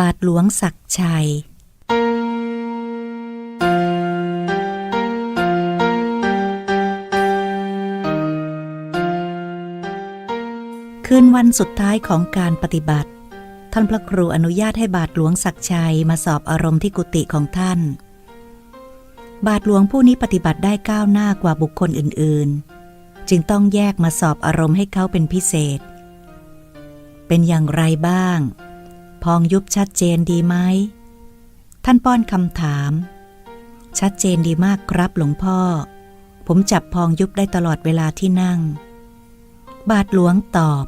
บาทหลวงศักชัย คืนวันสุดท้ายของการปฏิบัติ ท่านพระครูอนุญาตให้บาทหลวงศักชัยมาสอบอารมณ์ที่กุฏิของท่าน บาทหลวงผู้นี้ปฏิบัติได้ก้าวหน้ากว่าบุคคลอื่น ๆ จึงต้องแยกมาสอบอารมณ์ให้เขาเป็นพิเศษ เป็นอย่างไรบ้าง พองยุบชัดเจนดีไหม ท่านป้อนคำถาม ชัดเจนดีมากครับหลวงพ่อ ผมจับพองยุบได้ตลอดเวลาที่นั่ง บาทหลวงตอบ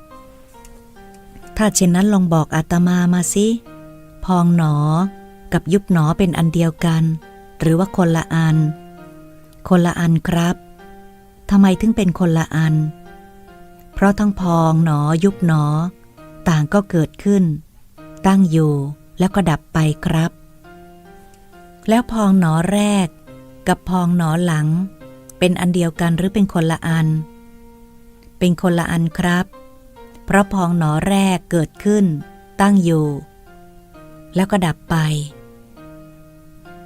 ถ้าเช่นนั้นลองบอกอาตมามาสิพองหนอ กับยุบหนอเป็นอันเดียวกัน หรือว่าคนละอัน คนละอันครับทำไมถึงเป็นคนละอัน เพราะทั้งพองหนอยุบหนอ ต่างก็เกิดขึ้น ตั้งอยู่แล้วก็ดับไปครับ แล้วพองหนอแรก กับพองหนอหลัง เป็นอันเดียวกันหรือเป็นคนละอัน เป็นคนละอันครับ เพราะพองหนอแรกเกิดขึ้น ตั้งอยู่ แล้วก็ดับไป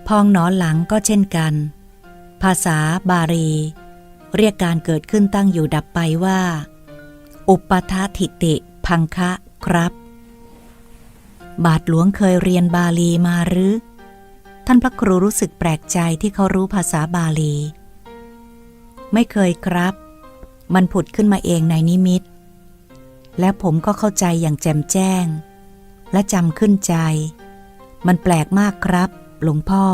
พองหนอหลังก็เช่นกัน ภาษาบาลี เรียกการเกิดขึ้นตั้งอยู่ดับไปว่า อุปทาทิติพังคะครับ บาทหลวงเคยเรียนบาลีมาหรือ ท่านพระครูรู้สึกแปลกใจที่เขารู้ภาษาบาลี ไม่เคยครับ มันผุดขึ้นมาเองในนิมิต และผมก็เข้าใจอย่างแจ่มแจ้ง และจำขึ้นใจ มันแปลกมากครับ หลวงพ่อ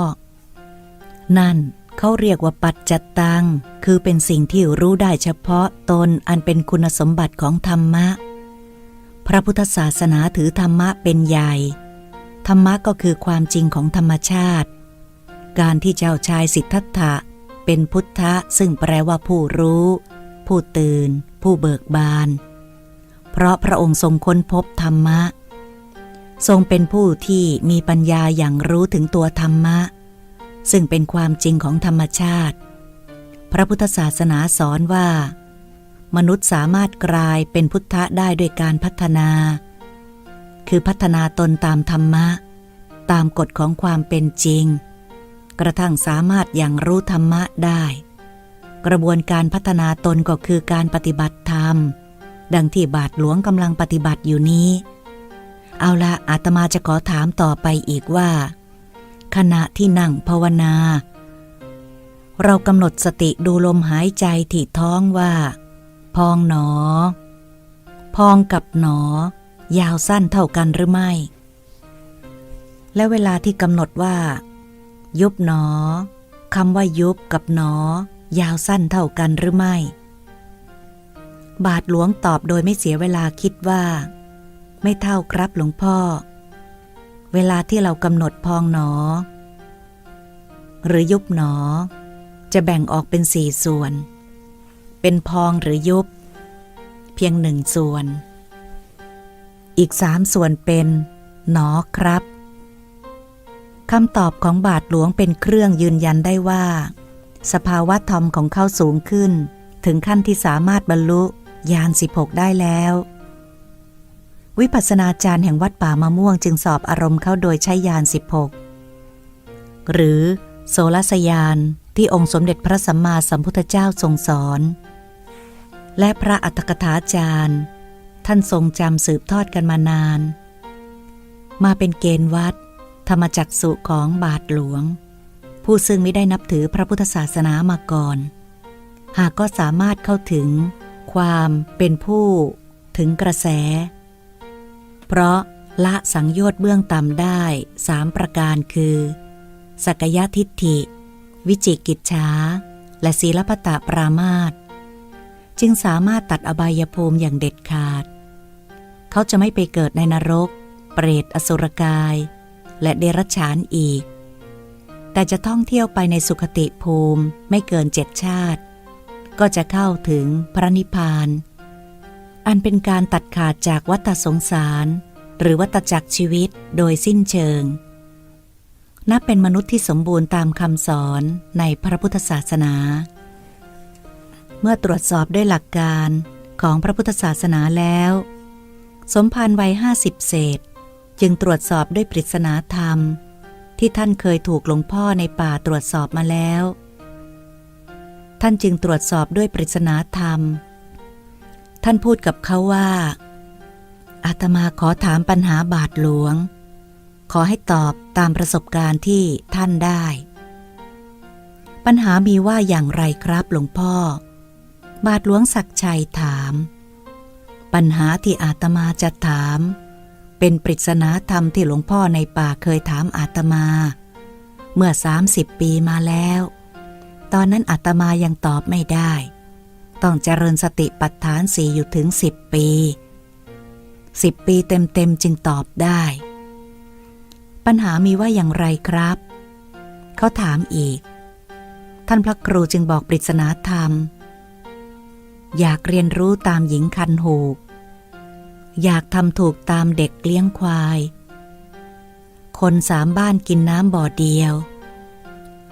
นั่นเขาเรียกว่าปัจจัตตัง คือเป็นสิ่งที่รู้ได้เฉพาะตนอันเป็นคุณสมบัติของธรรมะ พระพุทธศาสนาถือธรรมะเป็นใหญ่ ธรรมะก็คือความจริงของธรรมชาติ การที่เจ้าชายสิทธัตถะเป็นพุทธะซึ่งแปลว่าผู้รู้ ผู้ตื่น ผู้เบิกบาน เพราะพระองค์ทรงค้นพบธรรมะ ทรงเป็นผู้ที่มีปัญญาอย่างรู้ถึงตัวธรรมะ ซึ่งเป็นความจริงของธรรมชาติ พระพุทธศาสนาสอนว่า มนุษย์สามารถกลายเป็นพุทธะได้ด้วยการพัฒนา คือพัฒนาตนตามธรรมะ ตามกฎของความเป็นจริง กระทั่งสามารถอย่างรู้ธรรมะได้ กระบวนการพัฒนาตนก็คือการปฏิบัติธรรม ดังที่บาทหลวงกำลังปฏิบัติอยู่นี้ เอาละอาตมาจะขอถามต่อไปอีกว่า ขณะที่นั่งภาวนา เรากำหนดสติดูลมหายใจที่ท้องว่า พองหนอ พองกับหนอ ยาวสั้นเท่ากันหรือไม่ และเวลาที่กำหนดว่า ยุบหนอคำว่ายุบกับหนอ ยาวสั้นเท่ากันหรือไม่ บาทหลวงตอบโดยไม่เสียเวลาคิดว่า ไม่เท่าครับหลวงพ่อ เวลาที่เรากำหนดพองหนอ หรือยุบหนอ จะแบ่งออกเป็นสี่ส่วน เป็นพองหรือยุบ เพียงหนึ่งส่วน อีกสามส่วนเป็นหนอครับคำตอบของบาทหลวงเป็นเครื่องยืนยันได้ว่า สภาวะธรรมของเขาสูงขึ้น ถึงขั้นที่สามารถบรรลุญาณ16ได้แล้ว วิปัสนาจารย์แห่งวัดป่ามะม่วงจึงสอบอารมณ์เขาโดยใช้ยาน16หกหรือโสรสยานที่องค์สมเด็จพระสัมมาสัมพุทธเจ้าทรงสอน และพระอัตถกถาจารย์ ท่านทรงจำสืบทอดกันมานาน มาเป็นเกณฑ์วัด ธรรมจักสุของบาทหลวง ผู้ซึ่งไม่ได้นับถือพระพุทธศาสนามาก่อน หากก็สามารถเข้าถึงความเป็นผู้ถึงกระแส เพราะละสังโยชน์เบื้องต่ำได้สามประการคือ สักยทิฏฐิ วิจิกิจฉาและศีลปตะปรามาต จึงสามารถตัดอบายภูมิอย่างเด็ดขาด เขาจะไม่ไปเกิดในนรก เปรตอสุรกาย และเดรัจฉานอีก แต่จะท่องเที่ยวไปในสุขติภูมิไม่เกินเจ็ดชาติ ก็จะเข้าถึงพระนิพพาน อันเป็นการตัดขาดจากวัฏสงสาร หรือวัฏจักรชีวิตโดยสิ้นเชิง นับเป็นมนุษย์ที่สมบูรณ์ตามคำสอนในพระพุทธศาสนา เมื่อตรวจสอบด้วยหลักการของพระพุทธศาสนาแล้ว สมภารวัยห้าสิบเศษ จึงตรวจสอบด้วยปริศนาธรรม ที่ท่านเคยถูกหลวงพ่อในป่าตรวจสอบมาแล้ว ท่านจึงตรวจสอบด้วยปริศนาธรรม ท่านพูดกับเขาว่า อาตมาขอถามปัญหาบาทหลวง ขอให้ตอบตามประสบการณ์ที่ท่านได้ ปัญหามีว่าอย่างไรครับหลวงพ่อ บาทหลวงศักชัยถาม ปัญหาที่อาตมาจะถาม เป็นปริศนาธรรมที่หลวงพ่อในป่าเคยถามอาตมา เมื่อ 30 ปีมาแล้ว ตอนนั้นอาตมายังตอบไม่ได้ ต้องเจริญสติปัฏฐานสี่อยู่ถึง 10 ปี 10 ปีเต็มๆจึงตอบได้ ปัญหามีว่าอย่างไรครับ เขาถามอีก ท่านพระครูจึงบอกปริศนาธรรม อยากเรียนรู้ตามหญิงคันหูก อยากทำถูกตามเด็กเลี้ยงควาย คนสามบ้านกินน้ำบ่อเดียว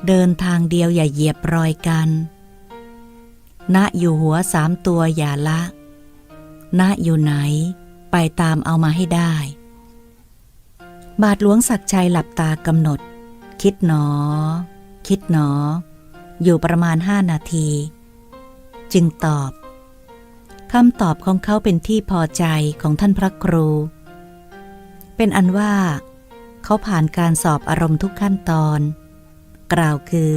เดินทางเดียวอย่าเหยียบรอยกัน ณอยู่หัวสามตัวอย่าละ ณอยู่ไหน ไปตามเอามาให้ได้ บาทหลวงศักชัยหลับตากำหนด คิดหนอ คิดหนอ อยู่ประมาณห้านาที จึงตอบ คำตอบของเขาเป็นที่พอใจของท่านพระครู เป็นอันว่า เขาผ่านการสอบอารมณ์ทุกขั้นตอน กล่าวคือ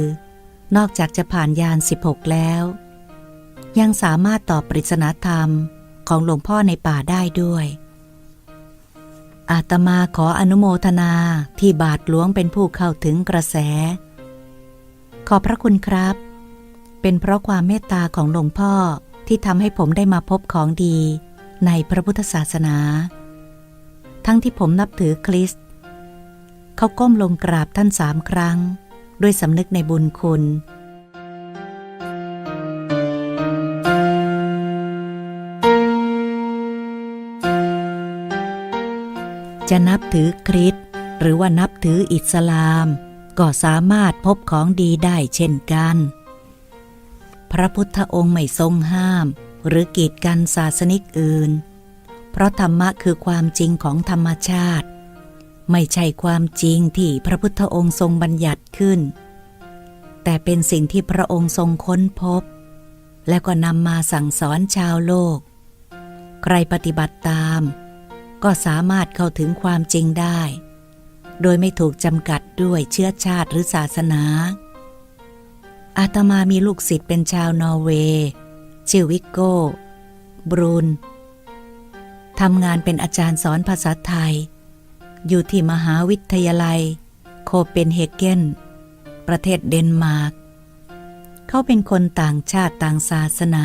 นอกจากจะผ่านยาน 16 แล้ว ยังสามารถตอบปริศนาธรรมของหลวงพ่อในป่าได้ด้วย อาตมาขออนุโมทนาที่บาทหลวงเป็นผู้เข้าถึงกระแส ขอบพระคุณครับ เป็นเพราะความเมตตาของหลวงพ่อ ที่ทำให้ผมได้มาพบของดีในพระพุทธศาสนา ทั้งที่ผมนับถือคริสต์เขาก้มลงกราบท่านสามครั้ง ด้วยสำนึกในบุญคุณ จะนับถือคริสต์หรือว่านับถืออิสลาม ก็สามารถพบของดีได้เช่นกัน ระพุทธองค์ไม่ทรงห้าม หรือกีดกันศาสนิกอื่น เพราะธรรมะคือความจริงของธรรมชาติ ไม่ใช่ความจริงที่พระพุทธองค์ทรงบัญญัติขึ้น แต่เป็นสิ่งที่พระองค์ทรงค้นพบ และก็นำมาสั่งสอนชาวโลก ใครปฏิบัติตาม ก็สามารถเข้าถึงความจริงได้ โดยไม่ถูกจำกัดด้วยเชื้อชาติหรือศาสนา อาตมามีลูกศิษย์เป็นชาวนอร์เวย์ชื่อวิกโก้ บรูนทำงานเป็นอาจารย์สอนภาษาไทย อยู่ที่มหาวิทยาลัย โคเปนเฮเกน ประเทศเดนมาร์ก เขาเป็นคนต่างชาติต่างศาสนา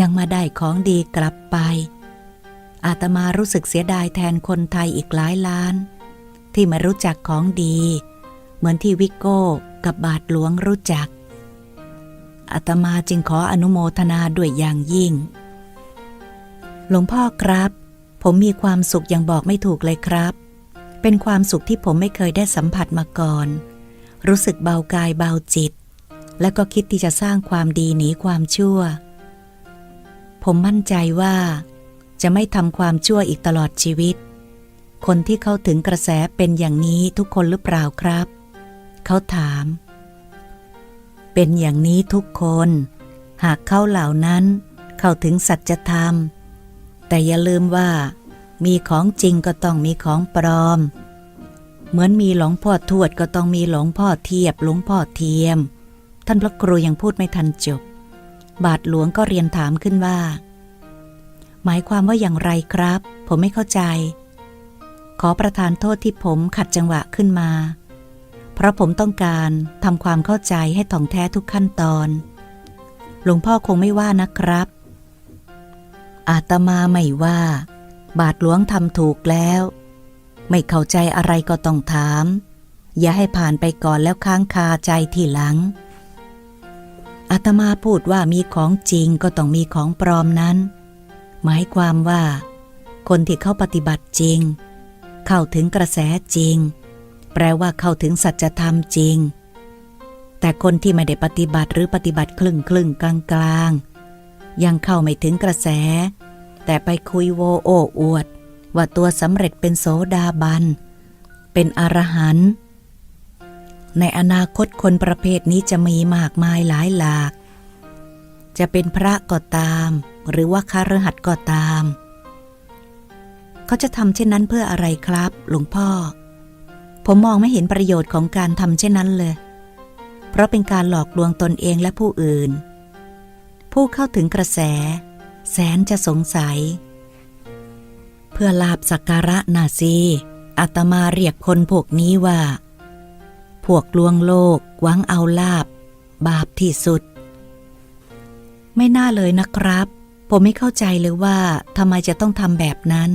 ยังมาได้ของดีกลับไป อาตมารู้สึกเสียดายแทนคนไทยอีกหลายล้าน ที่ไม่รู้จักของดี เหมือนที่วิกโก้กับบาทหลวงรู้จักอาตมาจึงขออนุโมทนาด้วยอย่างยิ่ง หลวงพ่อครับ ผมมีความสุขอย่างบอกไม่ถูกเลยครับ เป็นความสุขที่ผมไม่เคยได้สัมผัสมาก่อน รู้สึกเบากายเบาจิต และก็คิดที่จะสร้างความดีหนีความชั่ว ผมมั่นใจว่า จะไม่ทำความชั่วอีกตลอดชีวิต คนที่เข้าถึงกระแสเป็นอย่างนี้ทุกคนหรือเปล่าครับ เขาถาม เป็นอย่างนี้ทุกคน หากเขาเหล่านั้นเข้าถึงสัจธรรม แต่อย่าลืมว่า มีของจริงก็ต้องมีของปลอม เหมือนมีหลวงพ่อทวดก็ต้องมีหลวงพ่อเทียบหลวงพ่อเทียม ท่านพระครูยังพูดไม่ทันจบ บาทหลวงก็เรียนถามขึ้นว่า หมายความว่าอย่างไรครับ ผมไม่เข้าใจ ขอประทานโทษที่ผมขัดจังหวะขึ้นมา เพราะผมต้องการทำความเข้าใจให้ถ่องแท้ทุกขั้นตอน หลวงพ่อคงไม่ว่านะครับ อาตมาไม่ว่า บาทหลวงทำถูกแล้ว ไม่เข้าใจอะไรก็ต้องถาม อย่าให้ผ่านไปก่อนแล้วค้างคาใจทีหลัง อาตมาพูดว่ามีของจริงก็ต้องมีของปลอมนั้น หมายความว่า คนที่เข้าปฏิบัติจริง เข้าถึงกระแสจริง แปลว่าเข้าถึงสัจธรรมจริง แต่คนที่ไม่ได้ปฏิบัติหรือปฏิบัติคลึ่งคลึ่งกลางกลางยังเข้าไม่ถึงกระแส แต่ไปคุยโวโอ้อวด ว่าตัวสำเร็จเป็นโสดาบัน เป็นอรหันต์ในอนาคตคนประเภทนี้จะมีมากมายหลายหลาก จะเป็นพระก็ตาม หรือว่าคารหัสก็ตาม เขาจะทำเช่นนั้นเพื่ออะไรครับ หลวงพ่อ ผมมองไม่เห็นประโยชน์ของการทำเช่นนั้นเลย เพราะเป็นการหลอกลวงตนเองและผู้อื่น ผู้เข้าถึงกระแส แสนจะสงสัย เพื่อลาบสักการะนาซีอาตมาเรียกคนพวกนี้ว่า พวกลวงโลกหวังเอาลาบ บาปที่สุด ไม่น่าเลยนะครับ ผมไม่เข้าใจเลยว่าทำไมจะต้องทำแบบนั้น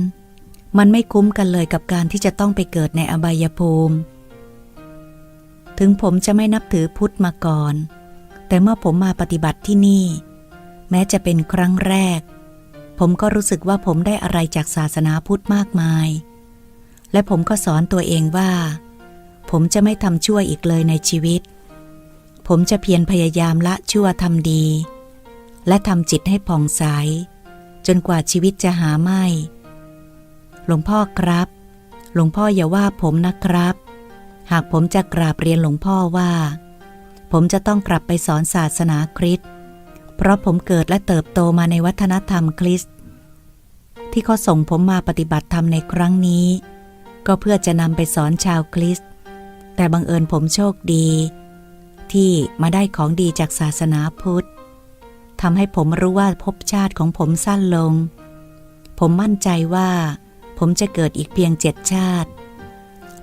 มันไม่คุ้มกันเลยกับการที่จะต้องไปเกิดในอบายภูมิ ถึงผมจะไม่นับถือพุทธมาก่อน แต่เมื่อผมมาปฏิบัติที่นี่ แม้จะเป็นครั้งแรก ผมก็รู้สึกว่าผมได้อะไรจากศาสนาพุทธมากมาย และผมก็สอนตัวเองว่า ผมจะไม่ทำชั่วอีกเลยในชีวิต ผมจะเพียรพยายามละชั่วทำดี และทำจิตให้ผ่องใสจนกว่าชีวิตจะหาไม่ หลวงพ่อครับ หลวงพ่ออย่าว่าผมนะครับ หากผมจะกราบเรียนหลวงพ่อว่า ผมจะต้องกลับไปสอนศาสนาคริสต์เพราะผมเกิดและเติบโตมาในวัฒนธรรมคริสต์ที่เขาส่งผมมาปฏิบัติธรรมในครั้งนี้ ก็เพื่อจะนำไปสอนชาวคริสต์แต่บังเอิญผมโชคดี ที่มาได้ของดีจากศาสนาพุทธทำให้ผมรู้ว่าภพชาติของผมสั้นลง ผมมั่นใจว่า ผมจะเกิดอีกเพียงเจ็ดชาติ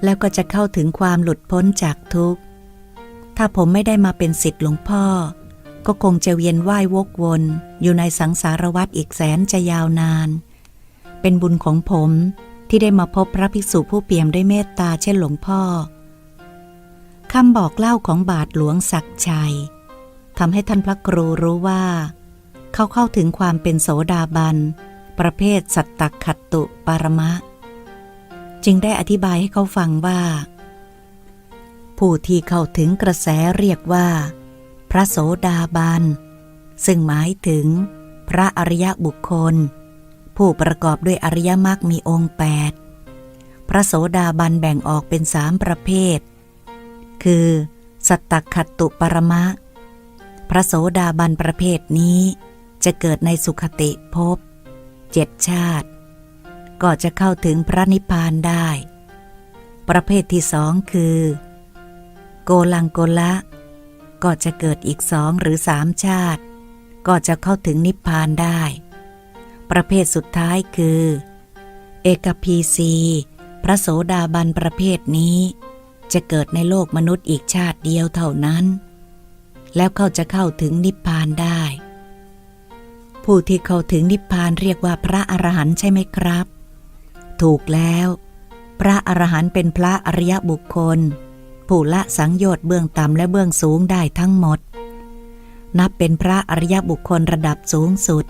แล้วก็จะเข้าถึงความหลุดพ้นจากทุกข์ ถ้าผมไม่ได้มาเป็นสิทธิ์หลวงพ่อ ก็คงจะเวียนว่ายวกวนอยู่ในสังสารวัฏอีกแสนจะยาวนาน เป็นบุญของผมที่ได้มาพบพระภิกษุผู้เปี่ยมด้วยเมตตาเช่นหลวงพ่อคำบอกเล่าของบาทหลวงศักชัยทำให้ท่านพระครูรู้ว่า เขาเข้าถึงความเป็นโสดาบัน ประเภทสัตตขัตตุปารมะ จึงได้อธิบายให้เขาฟังว่า ผู้ที่เข้าถึงกระแสเรียกว่า พระโสดาบัน ซึ่งหมายถึง พระอริยบุคคล ผู้ประกอบด้วยอริยมรรคมีองค์แปดพระโสดาบันแบ่งออกเป็นสามประเภท คือ สัตตขัตตุปรมะ พระโสดาบันประเภทนี้จะเกิดในสุขติภพ เจ็ดชาติ ก็จะเข้าถึงพระนิพพานได้ ประเภทที่สองคือ โกลังโกละก็จะเกิดอีกสองหรือสามชาติ ก็จะเข้าถึงนิพพานได้ ประเภทสุดท้ายคือ เอกพีซีพระโสดาบันประเภทนี้ จะเกิดในโลกมนุษย์อีกชาติเดียวเท่านั้น แล้วเขาจะเข้าถึงนิพพานได้ ผู้ที่เข้าถึงนิพพานเรียกว่าพระอรหันต์ใช่ไหมครับ ถูกแล้ว พระอรหันต์เป็นพระอริยบุคคล ผู้ละสังโยชน์เบื้องต่ำและเบื้องสูงได้ทั้งหมด นับเป็นพระอริยบุคคลระดับสูงสุด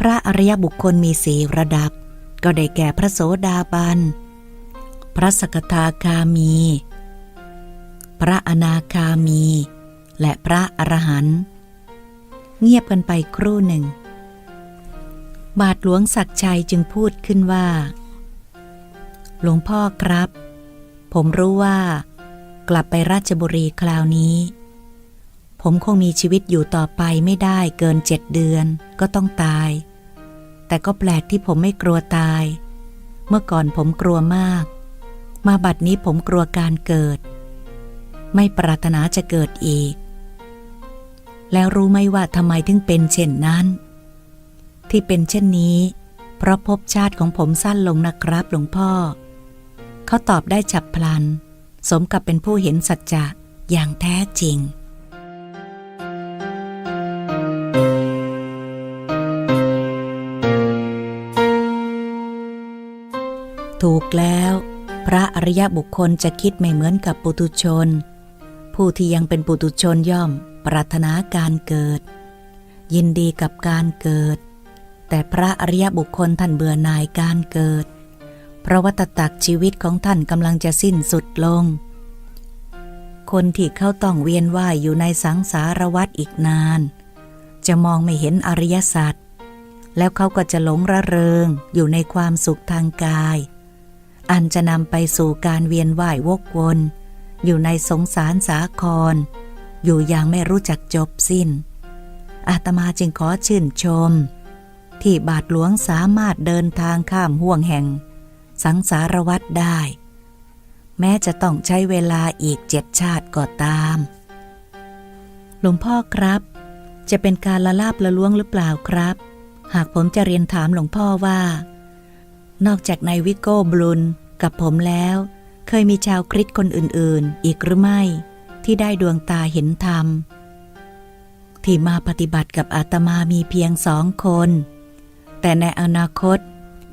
พระอริยบุคคลมีสี่ระดับ ก็ได้แก่พระโสดาบัน พระสกทาคามี พระอนาคามี และพระอรหันต์ เงียบกันไปครู่หนึ่ง บาทหลวงศักชัยจึงพูดขึ้นว่า หลวงพ่อครับ ผมรู้ว่า กลับไปราชบุรีคราวนี้ ผมคงมีชีวิตอยู่ต่อไปไม่ได้เกินเจ็ดเดือนก็ต้องตาย แต่ก็แปลกที่ผมไม่กลัวตาย เมื่อก่อนผมกลัวมาก มาบัดนี้ผมกลัวการเกิด ไม่ปรารถนาจะเกิดอีก แล้วรู้ไหมว่าทำไมถึงเป็นเช่นนั้น ที่เป็นเช่นนี้ เพราะภพชาติของผมสั้นลงนะครับหลวงพ่อ เขาตอบได้ฉับพลัน สมกับเป็นผู้เห็นสัจจะอย่างแท้จริงถูกแล้ว พระอริยบุคคลจะคิดไม่เหมือนกับปุตุชน ผู้ที่ยังเป็นปุตุชนย่อม ปรารถนาการเกิด ยินดีกับการเกิด แต่พระอริยบุคคลท่านเบื่อหน่ายการเกิด เพราะวัตตักชีวิตของท่านกำลังจะสิ้นสุดลง คนที่เข้าต้องเวียนว่ายอยู่ในสังสารวัฏอีกนาน จะมองไม่เห็นอริยสัจแล้วเขาก็จะหลงระเริงอยู่ในความสุขทางกาย อันจะนำไปสู่การเวียนว่าย วกวน อยู่ในสงสารสาคร อยู่อย่างไม่รู้จักจบสิ้น อาตมาจึงขอชื่นชม ที่บาทหลวงสามารถเดินทางข้ามห่วงแห่ง สังสารวัตรได้ แม้จะต้องใช้เวลาอีกเจ็ดชาติก็ตาม หลวงพ่อครับ จะเป็นการละลาบละล้วงหรือเปล่าครับ หากผมจะเรียนถามหลวงพ่อว่า นอกจากนายวิโก้บลุนกับผมแล้ว เคยมีชาวคริสต์คนอื่นๆ อีกหรือไม่ ที่ได้ดวงตาเห็นธรรม ที่มาปฏิบัติกับอาตมามีเพียงสองคน แต่ในอนาคต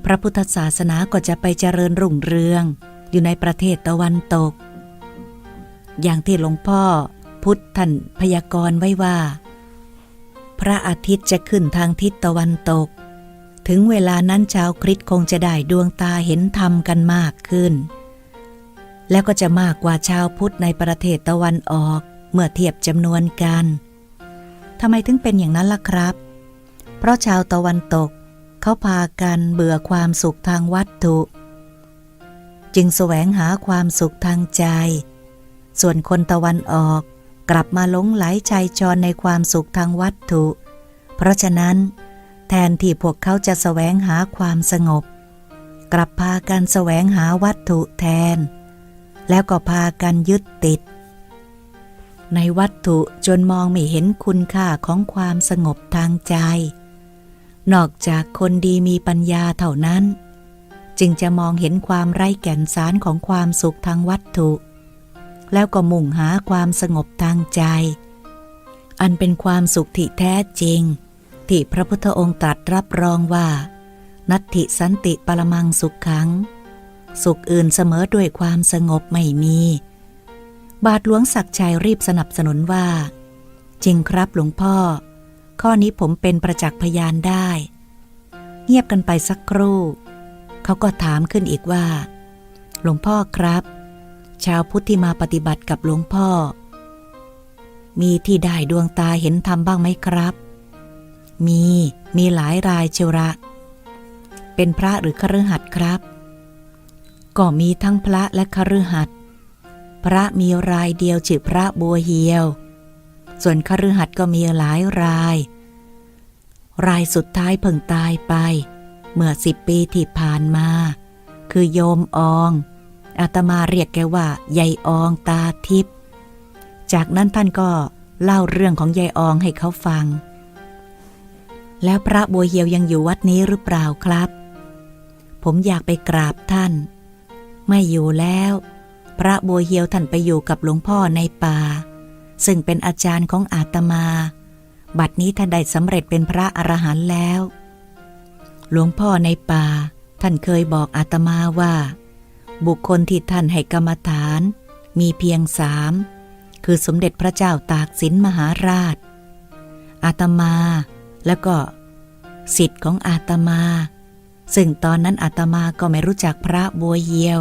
พระพุทธศาสนาก็จะไปเจริญรุ่งเรือง อยู่ในประเทศตะวันตก อย่างที่หลวงพ่อพุทธท่านพยากรณ์ไว้ว่า พระอาทิตย์จะขึ้นทางทิศตะวันตก ถึงเวลานั้นชาวคริสต์คงจะได้ดวงตาเห็นธรรมกันมากขึ้น แล้วก็จะมากกว่าชาวพุทธในประเทศตะวันออก เมื่อเทียบจำนวนกันทำไมถึงเป็นอย่างนั้นล่ะครับ เพราะชาวตะวันตกเขาพากันเบื่อความสุขทางวัตถุ จึงแสวงหาความสุขทางใจ ส่วนคนตะวันออกกลับมาหลงไหลชัยจรในความสุขทางวัตถุ เพราะฉะนั้น แทนที่พวกเขาจะแสวงหาความสงบ กลับพากันแสวงหาวัตถุแทน แล้วก็พากันยึดติด ในวัตถุจนมองไม่เห็นคุณค่าของความสงบทางใจ นอกจากคนดีมีปัญญาเท่านั้น จึงจะมองเห็นความไร้แก่นสารของความสุขทางวัตถุ แล้วก็มุ่งหาความสงบทางใจ อันเป็นความสุขที่แท้จริง ที่พระพุทธองค์ตรัสรับรองว่า นัตถิสันติปรมังสุขขัง สุขอื่นเสมอด้วยความสงบไม่มี บาทหลวงศักดิ์ชัยรีบสนับสนุนว่า จริงครับหลวงพ่อ ข้อนี้ผมเป็นประจักษ์พยานได้ เงียบกันไปสักครู่ เขาก็ถามขึ้นอีกว่า หลวงพ่อครับ ชาวพุทธที่มาปฏิบัติกับหลวงพ่อ มีที่ได้ดวงตาเห็นธรรมบ้างไหมครับ มีมีหลายรายเชวระเป็นพระหรือคฤหัสถ์ครับ ก็มีทั้งพระและคฤหัสถ์พระมีรายเดียวชื่อพระบัวเหียว ส่วนคฤหัสถ์ก็มีหลายราย รายสุดท้ายเพิ่งตายไป เมื่อสิบปีที่ผ่านมา คือโยมอองอาตมาเรียกแกว่ายายอองตาทิพย์จากนั้นท่านก็เล่าเรื่องของยายอองให้เขาฟัง แล้วพระบัวเหียวยังอยู่วัดนี้หรือเปล่าครับ ผมอยากไปกราบท่าน ไม่อยู่แล้ว พระบัวเหียวท่านไปอยู่กับหลวงพ่อในป่า ซึ่งเป็นอาจารย์ของอาตมา บัดนี้ท่านได้สำเร็จเป็นพระอรหันต์แล้ว หลวงพ่อในป่า ท่านเคยบอกอาตมาว่า บุคคลที่ท่านให้กรรมฐาน มีเพียงสามคือสมเด็จพระเจ้าตากสินมหาราช อาตมา แล้วก็สิทธิ์ของอาตมา ซึ่งตอนนั้นอาตมาก็ไม่รู้จักพระบัวเยียว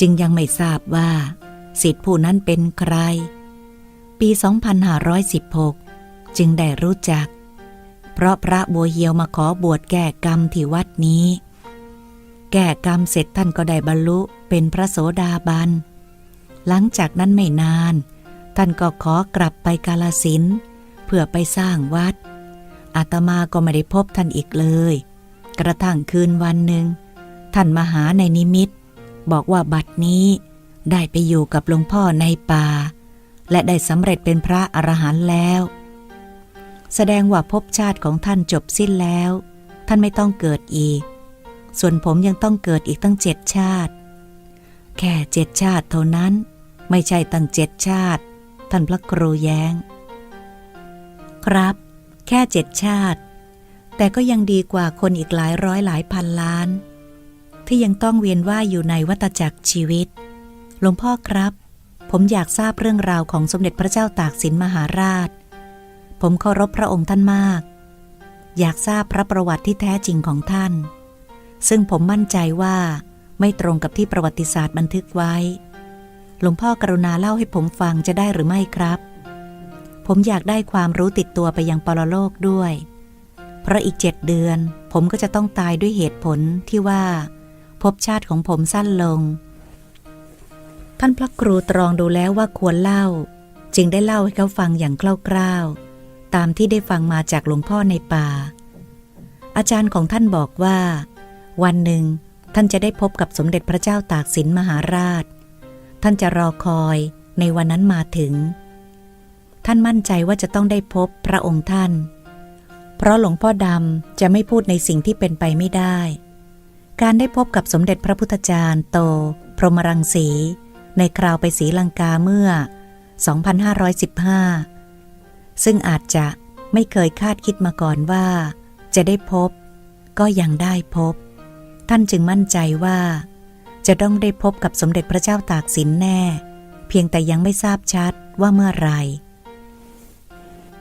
จึงยังไม่ทราบว่าสิทธิผู้นั้นเป็นใคร ปี 2516 จึงได้รู้จัก เพราะพระบัวเยียวมาขอบวชแก้กรรมที่วัดนี้ แก้กรรมเสร็จท่านก็ได้บรรลุเป็นพระโสดาบัน หลังจากนั้นไม่นาน ท่านก็ขอกลับไปกาลสินเพื่อไปสร้างวัดอาตมาก็ไม่ได้พบท่านอีกเลย กระทั่งคืนวันหนึ่ง ท่านมาหาในนิมิต บอกว่าบัดนี้ได้ไปอยู่กับหลวงพ่อในป่า และได้สำเร็จเป็นพระอรหันต์แล้ว แสดงว่าภพชาติของท่านจบสิ้นแล้ว ท่านไม่ต้องเกิดอีก ส่วนผมยังต้องเกิดอีกตั้งเจ็ดชาติ แค่เจ็ดชาติเท่านั้น ไม่ใช่ตั้งเจ็ดชาติ ท่านพระครูแย้ง ครับ แค่เจ็ดชาติ แต่ก็ยังดีกว่าคนอีกหลายร้อยหลายพันล้าน ที่ยังต้องเวียนว่ายอยู่ในวัฏจักรชีวิต หลวงพ่อครับ ผมอยากทราบเรื่องราวของสมเด็จพระเจ้าตากสินมหาราช ผมเคารพพระองค์ท่านมาก อยากทราบพระประวัติที่แท้จริงของท่าน ซึ่งผมมั่นใจว่าไม่ตรงกับที่ประวัติศาสตร์บันทึกไว้ หลวงพ่อกรุณาเล่าให้ผมฟังจะได้หรือไม่ครับ ผมอยากได้ความรู้ติดตัวไปยังปรโลกด้วย เพราะอีกเจ็ดเดือน ผมก็จะต้องตายด้วยเหตุผลที่ว่าภพชาติของผมสั้นลง ท่านพระครูตรองดูแล้วว่าควรเล่า จึงได้เล่าให้เขาฟังอย่างคร่าวๆ ตามที่ได้ฟังมาจากหลวงพ่อในป่า อาจารย์ของท่านบอกว่า วันหนึ่งท่านจะได้พบกับสมเด็จพระเจ้าตากสินมหาราช ท่านจะรอคอยในวันนั้นมาถึง ท่านมั่นใจว่าจะต้องได้พบพระองค์ท่าน เพราะหลวงพ่อดำจะไม่พูดในสิ่งที่เป็นไปไม่ได้ การได้พบกับสมเด็จพระพุทธจารย์โต พรหมรังสี ในคราวไปศรีลังกาเมื่อ 2515 ซึ่งอาจจะไม่เคยคาดคิดมาก่อนว่า จะได้พบ ก็ยังได้พบ ท่านจึงมั่นใจว่า จะต้องได้พบกับสมเด็จพระเจ้าตากสินแน่ เพียงแต่ยังไม่ทราบชัดว่าเมื่อไหร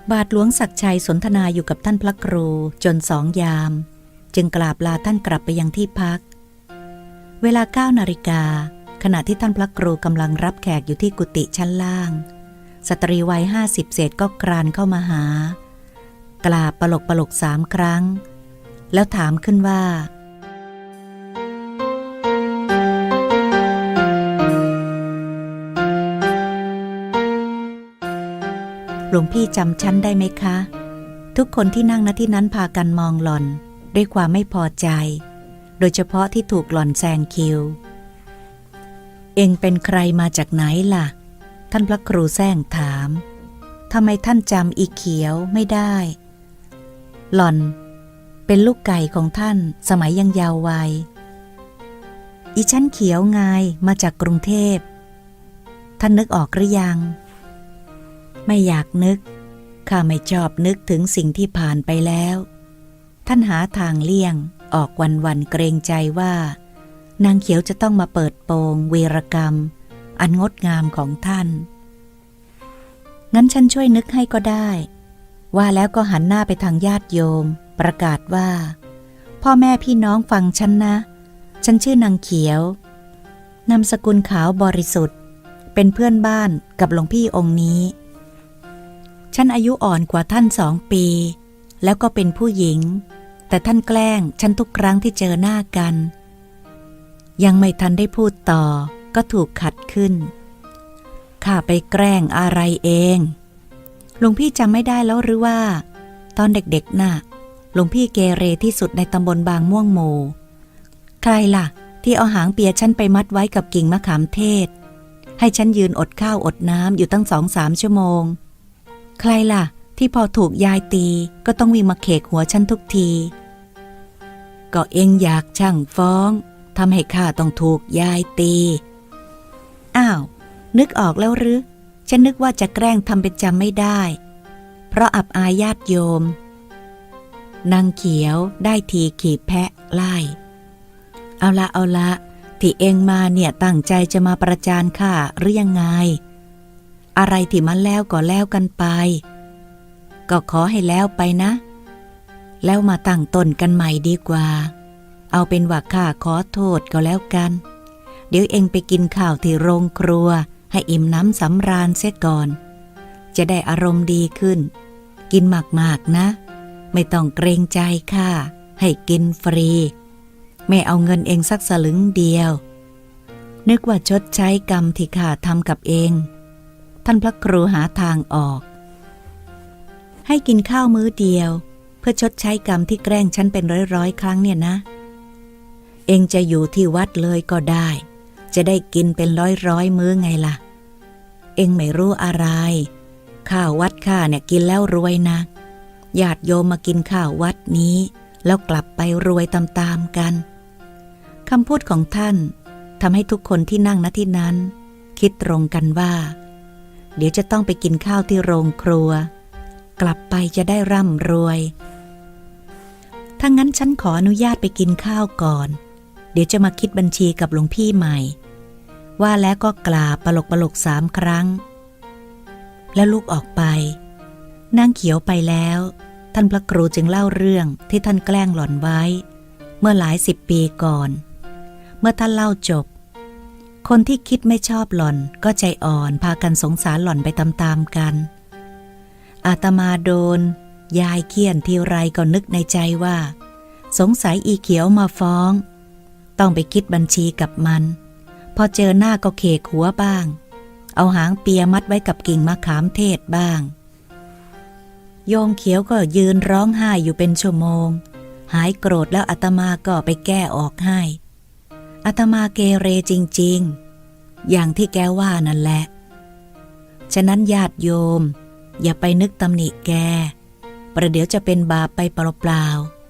บาทหลวงศักชัยสนทนาอยู่กับท่านพระครูจนสองยาม จึงกราบลาท่านกลับไปยังที่พัก เวลาเก้านาฬิกาขณะที่ท่านพระครูกำลังรับแขกอยู่ที่กุฏิชั้นล่าง สตรีวัยห้าสิบเศษก็กรานเข้ามาหา กราบปลกปลกสามครั้ง แล้วถามขึ้นว่า หลวงพี่จำฉันได้ไหมคะ ทุกคนที่นั่งณที่นั้นพากันมองหล่อน ด้วยความไม่พอใจ โดยเฉพาะที่ถูกหล่อนแซงคิว เองเป็นใครมาจากไหนล่ะ ท่านพระครูแซงถามทำไมท่านจำอีเขียวไม่ได้ หล่อน เป็นลูกไก่ของท่านสมัยยังยาววัย อีชั้นเขียวไงมาจากกรุงเทพ ท่านนึกออกหรือยัง ไม่อยากนึก ข้าไม่ชอบนึกถึงสิ่งที่ผ่านไปแล้ว ท่านหาทางเลี่ยง ออกวันวันเกรงใจว่า นางเขียวจะต้องมาเปิดโปงเวรกรรม อันงดงามของท่าน งั้นฉันช่วยนึกให้ก็ได้ ว่าแล้วก็หันหน้าไปทางญาติโยม ประกาศว่า พ่อแม่พี่น้องฟังฉันนะ ฉันชื่อนางเขียวนามสกุลขาวบริสุทธิ์ เป็นเพื่อนบ้านกับหลวงพี่องค์นี้ ฉันอายุอ่อนกว่าท่านสองปี แล้วก็เป็นผู้หญิง แต่ท่านแกล้งฉันทุกครั้งที่เจอหน้ากัน ยังไม่ทันได้พูดต่อ ก็ถูกขัดขึ้น ข้าไปแกล้งอะไรเองหลวงพี่จำไม่ได้แล้วหรือว่า ตอนเด็กๆน่ะหลวงพี่เกเรที่สุดในตำบลบางม่วงโม ใครล่ะ ที่เอาหางเปียฉันไปมัดไว้กับกิ่งมะขามเทศ ให้ฉันยืนอดข้าวอดน้ำอยู่ตั้งสองสามชั่วโมง ใครล่ะ ที่พอถูกยายตีก็ต้องวิ่งมาเขกหัวฉันทุกที ก็เองอยากช่างฟ้องทำให้ข้าต้องถูกยายตี อ้าว นึกออกแล้วหรือ ฉันนึกว่าจะแกล้งทำเป็นจำไม่ได้ เพราะอับอายญาติโยม นางเขียวได้ทีขี่แพะไล่ เอาละเอาละที่เองมาเนี่ยตั้งใจจะมาประจานข้าหรือยังไง อะไรที่มันแล้วก็แล้วกันไป ก็ขอให้แล้วไปนะ แล้วมาตั้งต้นกันใหม่ดีกว่า เอาเป็นว่าข้าขอโทษก็แล้วกัน เดี๋ยวเองไปกินข้าวที่โรงครัว ให้อิ่มน้ำสำราญเสียก่อน จะได้อารมณ์ดีขึ้น กินมากๆนะ ไม่ต้องเกรงใจข้าให้กินฟรี ไม่เอาเงินเองสักสลึงเดียว นึกว่าชดใช้กรรมที่ข้าทำกับเอง ท่านพระครูหาทางออก ให้กินข้าวมื้อเดียว เพื่อชดใช้กรรมที่แกล้งฉันเป็นร้อยๆ ครั้งเนี่ยนะ เองจะอยู่ที่วัดเลยก็ได้ จะได้กินเป็นร้อยๆ มื้อไงล่ะ เองไม่รู้อะไร ข้าววัดข้าเนี่ยกินแล้วรวยนะญาติโยมมากินข้าววัดนี้ แล้วกลับไปรวยตามๆกันคำพูดของท่านทำให้ทุกคนที่นั่งณที่นั้น คิดตรงกันว่า เดี๋ยวจะต้องไปกินข้าวที่โรงครัว กลับไปจะได้ร่ำรวย ถ้างั้นฉันขออนุญาตไปกินข้าวก่อน เดี๋ยวจะมาคิดบัญชีกับหลวงพี่ใหม่ ว่าแล้วก็กราบปลกปลกสามครั้ง แล้วลูกออกไป นางเขียวไปแล้ว ท่านพระครูจึงเล่าเรื่องที่ท่านแกล้งหล่อนไว้ เมื่อหลายสิบปีก่อน เมื่อท่านเล่าจบ คนที่คิดไม่ชอบหล่อนก็ใจอ่อนพากันสงสารหล่อนไปตามๆกัน อาตมาโดน ยายเคียนทีไรก็นึกในใจว่า สงสัยอีเขียวมาฟ้อง ต้องไปคิดบัญชีกับมัน พอเจอหน้าก็เคกหัวบ้าง เอาหางเปียมัดไว้กับกิ่งมะขามเทศบ้าง โยงเขียวก็ยืนร้องไห้อยู่เป็นชั่วโมง หายโกรธแล้วอาตมาก็ไปแก้ออกให้อาตมาเกเรจริงๆ อย่างที่แกว่านั่นแหละ ฉะนั้นญาติโยม อย่าไปนึกตำหนิแก ประเดี๋ยวจะเป็นบาปไปเปล่า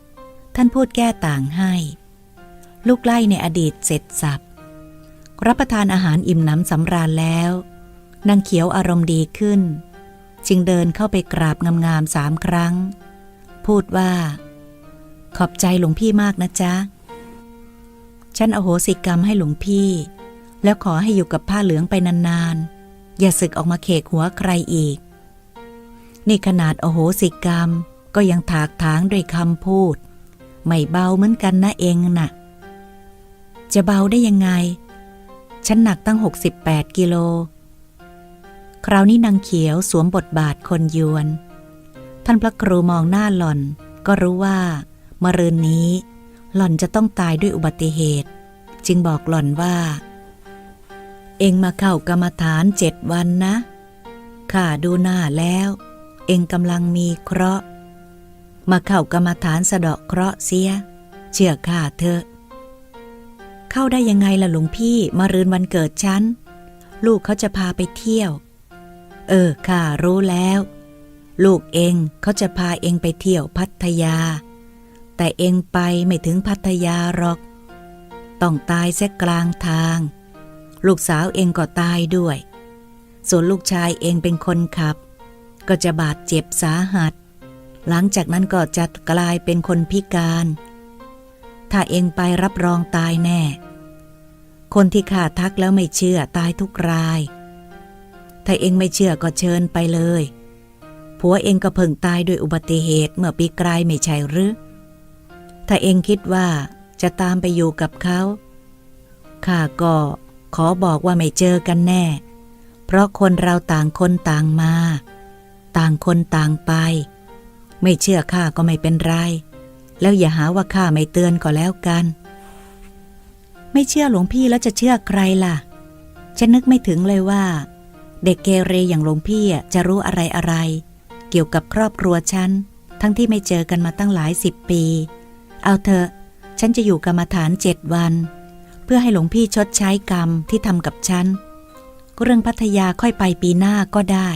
ๆ ท่านพูดแก้ต่างให้ ลูกไล่ในอดีตเสร็จสับ รับประทานอาหารอิ่มหนำสำราญแล้วนางเขียวอารมณ์ดีขึ้น จึงเดินเข้าไปกราบงามๆสามครั้ง พูดว่า ขอบใจหลวงพี่มากนะจ๊ะ ฉันอโหสิกรรมให้หลวงพี่ แล้วขอให้อยู่กับผ้าเหลืองไปนานๆ อย่าสึกออกมาเขกหัวใครอีก นี่ขนาดโอโหสิกรรมก็ยังถากถางด้วยคำพูด ไม่เบาเหมือนกันนะเองน่ะ จะเบาได้ยังไง ฉันหนักตั้ง 68 กิโล คราวนี้นางเขียวสวมบทบาทคนยวน ท่านพระครูมองหน้าหล่อน ก็รู้ว่ามรืนนี้ หล่อนจะต้องตายด้วยอุบัติเหตุ จึงบอกหล่อนว่า เองมาเข้ากรรมฐานเจ็ดวันนะข้าดูหน้าแล้ว เองกำลังมีเคราะห์ มาเข้ากรรมฐานสะเดาะเคราะห์เสีย เชื่อข้าเถอะ เข้าได้ยังไงล่ะหลวงพี่มารืนวันเกิดฉัน ลูกเขาจะพาไปเที่ยว เออข้ารู้แล้ว ลูกเองเขาจะพาเองไปเที่ยวพัทยา แต่เองไปไม่ถึงพัทยาหรอก ต้องตายเสียกลางทาง ลูกสาวเองก็ตายด้วย ส่วนลูกชายเองเป็นคนขับ ก็จะบาดเจ็บสาหัส หลังจากนั้นก็จะกลายเป็นคนพิการ ถ้าเองไปรับรองตายแน่ คนที่ขาทักแล้วไม่เชื่อตายทุกราย ถ้าเองไม่เชื่อก็เชิญไปเลยผัวเองก็เพิ่งตายด้วยอุบัติเหตุเมื่อปีกลายไม่ใช่หรือ ถ้าเองคิดว่าจะตามไปอยู่กับเขาข้าก็ ขอบอกว่าไม่เจอกันแน่ เพราะคนเราต่างคนต่างมา ต่างคนต่างไป ไม่เชื่อข้าก็ไม่เป็นไร แล้วอย่าหาว่าข้าไม่เตือนก็แล้วกัน ไม่เชื่อหลวงพี่แล้วจะเชื่อใครล่ะ ฉันนึกไม่ถึงเลยว่า เด็กเกเรอย่างหลวงพี่จะรู้อะไรอะไร เกี่ยวกับครอบครัวฉัน ทั้งที่ไม่เจอกันมาตั้งหลายสิบปี เอาเถอะ ฉันจะอยู่กรรมฐานเจ็ดวัน เพื่อให้หลวงพี่ชดใช้กรรมที่ทำกับฉัน เรื่องพัทยาค่อยไปปีหน้าก็ได้